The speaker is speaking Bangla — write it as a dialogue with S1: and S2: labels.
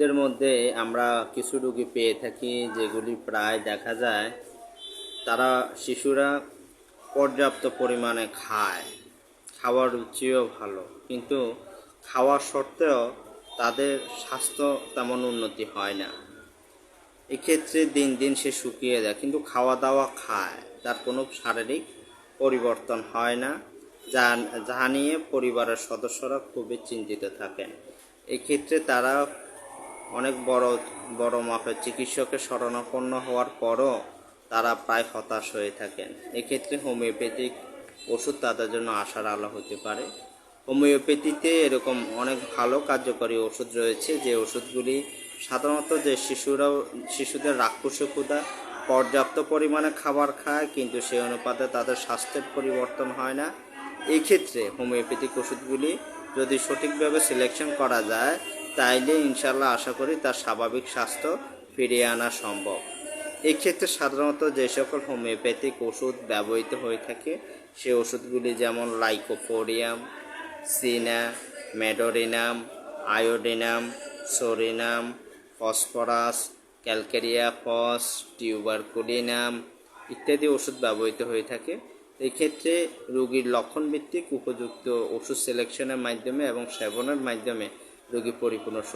S1: ওষুধের মধ্যে আমরা কিছু রোগী পেয়ে থাকি, যেগুলি প্রায় দেখা যায় তারা শিশুরা পর্যাপ্ত পরিমাণে খায়। খাওয়ার রুচিও ভালো, কিন্তু খাওয়ার সত্ত্বেও তাদের স্বাস্থ্য তেমন উন্নতি হয় না। এক্ষেত্রে দিন দিন সে শুকিয়ে যায়, কিন্তু খাওয়া দাওয়া খায়। তার কোনো শারীরিক পরিবর্তন হয় না, যা যা নিয়ে পরিবারের সদস্যরা খুবই চিন্তিত থাকেন। এক্ষেত্রে তারা অনেক বড় বড় মাপের চিকিৎসকের শরণাপন্ন হওয়ার পরও তারা প্রায় হতাশ হয়ে থাকেন। এক্ষেত্রে হোমিওপ্যাথিক ওষুধ তাদের জন্য আশার আলো হতে পারে। হোমিওপ্যাথিতে এরকম অনেক ভালো কার্যকরী ওষুধ রয়েছে। যে ওষুধগুলি সাধারণত যে শিশুরাও, শিশুদের রাক্ষসে ক্ষুদা পর্যাপ্ত পরিমাণে খাবার খায়, কিন্তু সেই অনুপাতে তাদের স্বাস্থ্যের পরিবর্তন হয় না। এই ক্ষেত্রে হোমিওপ্যাথিক ওষুধগুলি যদি সঠিকভাবে সিলেকশন করা যায় তাইলে ইনশাল্লাহ আশা করি তার স্বাভাবিক স্বাস্থ্য ফিরিয়ে আনা সম্ভব। এক্ষেত্রে সাধারণত যে সকল হোমিওপ্যাথিক ওষুধ ব্যবহৃত হয়ে থাকে সেই ওষুধগুলি যেমন lycopodium cina, medorrhinum, iodinum, psorinum, phosphorus, calcarea, phos, tuberculinum ইত্যাদি ওষুধ ব্যবহৃত হয়ে থাকে। এক্ষেত্রে রোগীর লক্ষণভিত্তিক উপযুক্ত ওষুধ সিলেকশনের মাধ্যমে এবং সেবনের মাধ্যমে রোগী পরিপূর্ণ সুস্থ